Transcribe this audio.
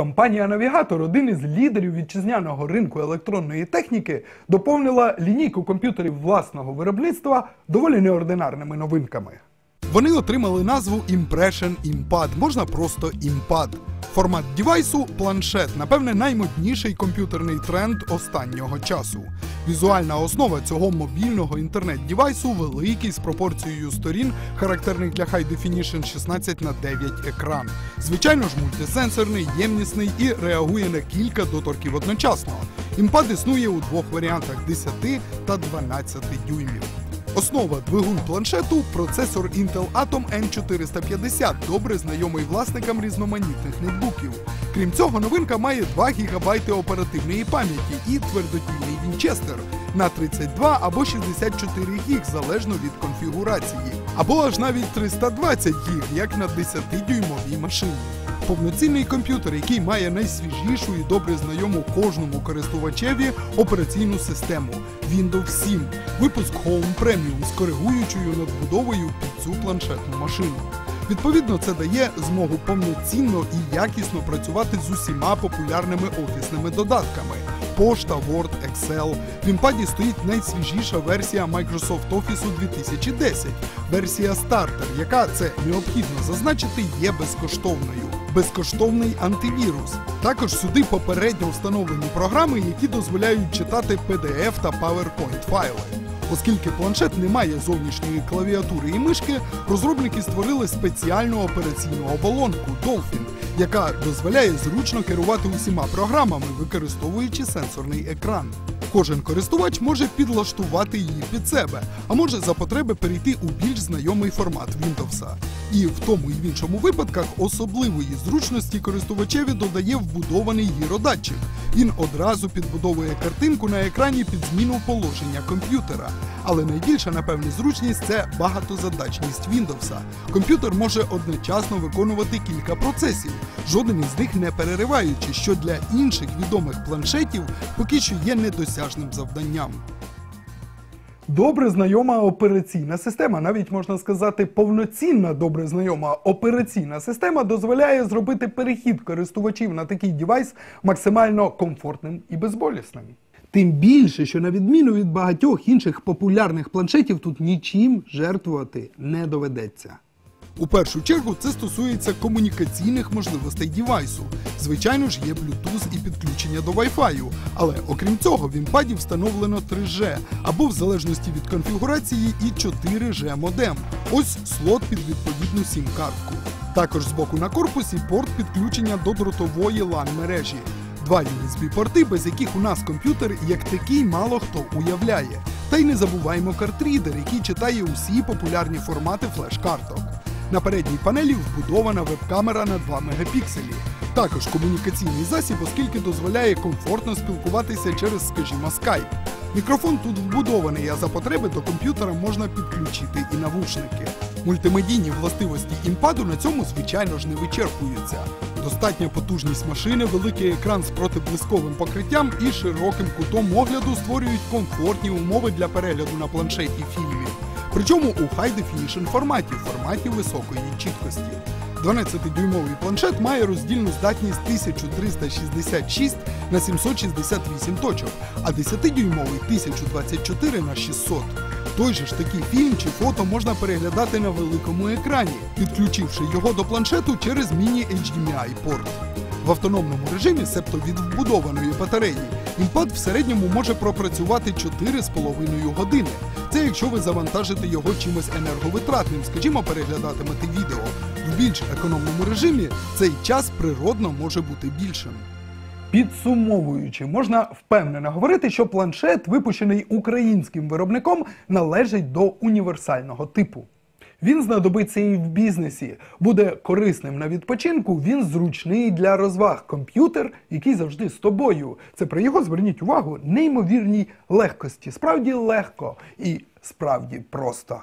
Компанія Навігатор, один із лідерів вітчизняного ринку електронної техніки, доповнила лінійку комп'ютерів власного виробництва доволі неординарними новинками. Вони отримали назву Impression Impad, можна просто Impad. Формат дівайсу планшет, напевне, наймодніший комп'ютерний тренд останнього часу. Візуальна основа цього мобільного інтернет-дівайсу великий з пропорцією сторін, характерних для High Definition 16 на 9 екран. Звичайно ж, мультисенсорний, ємнісний і реагує на кілька доторків одночасно. Імпад існує у двох варіантах 10 та 12 дюймів. Основа двигун планшету процесор Intel Atom N450, добре знайомий власникам різноманітних нетбуків. Крім цього, новинка має 2 ГБ оперативної пам'яті і твердотільний вінчестер на 32 або 64 ГБ, залежно від конфігурації, або аж навіть 320 ГБ, як на 10-дюймовій машині. Повноцінний комп'ютер, який має найсвіжішу і добре знайому кожному користувачеві операційну систему Windows 7, випуск Home Premium з коригуючою надбудовою під цю планшетну машину. Відповідно, це дає змогу повноцінно і якісно працювати з усіма популярними офісними додатками. Пошта, Word, Excel. В імпаді стоїть найсвіжіша версія Microsoft Office 2010, версія Starter, яка це необхідно зазначити, є безкоштовною. Безкоштовний антивірус. Також сюди попередньо встановлені програми, які дозволяють читати PDF та PowerPoint файли. Оскільки планшет не має зовнішньої клавіатури і мишки, розробники створили спеціальну операційну оболонку Dolphin, яка дозволяє зручно керувати усіма програмами, використовуючи сенсорний екран. Кожен користувач може підлаштувати її під себе, а може за потреби перейти у більш знайомий формат Windows. І в тому і в іншому випадках особливої зручності користувачеві додає вбудований гіродатчик. Він одразу підбудовує картинку на екрані під зміну положення комп'ютера. Але найбільша, напевне, зручність це багатозадачність Windows. Комп'ютер може одночасно виконувати кілька процесів, жоден із них не перериваючи, що для інших відомих планшетів поки що є недосяжним завданням. Добре знайома операційна система, навіть можна сказати, повноцінна добре знайома операційна система дозволяє зробити перехід користувачів на такий девайс максимально комфортним і безболісним. Тим більше, що на відміну від багатьох інших популярних планшетів, тут нічим жертвувати не доведеться. У першу чергу це стосується комунікаційних можливостей дівайсу. Звичайно ж, є Bluetooth і підключення до Wi-Fi, але окрім цього в імпаді встановлено 3G або в залежності від конфігурації і 4G модем. Ось слот під відповідну сім-картку. Також збоку на корпусі порт підключення до дротової LAN мережі. Два USB-порти, без яких у нас комп'ютер як такий мало хто уявляє. Та й не забуваємо картрідер, який читає усі популярні формати флеш-карток. На передній панелі вбудована веб-камера на 2 мегапікселі. Також комунікаційний засіб, оскільки дозволяє комфортно спілкуватися через, скажімо, Skype. Мікрофон тут вбудований, а за потреби до комп'ютера можна підключити і навушники. Мультимедійні властивості імпаду на цьому, звичайно ж, не вичерпуються. Достатня потужність машини, великий екран з протиблисковим покриттям і широким кутом огляду створюють комфортні умови для перегляду на планшеті фільмів. Причому у High Definition форматі, форматі високої чіткості. 12-дюймовий планшет має роздільну здатність 1366 на 768 точок, а 10-дюймовий 1024 на 600. Той же ж такий фільм чи фото можна переглядати на великому екрані, підключивши його до планшету через міні-HDMI порт. В автономному режимі, себто від вбудованої батареї, імпад в середньому може пропрацювати 4,5 години. Це якщо ви завантажите його чимось енерговитратним, скажімо, переглядатимете відео. В більш економному режимі цей час природно може бути більшим. Підсумовуючи, можна впевнено говорити, що планшет, випущений українським виробником, належить до універсального типу. Він знадобиться і в бізнесі, буде корисним на відпочинку. Він зручний для розваг. Комп'ютер, який завжди з тобою. Це про його зверніть увагу неймовірній легкості. Справді легко і справді просто.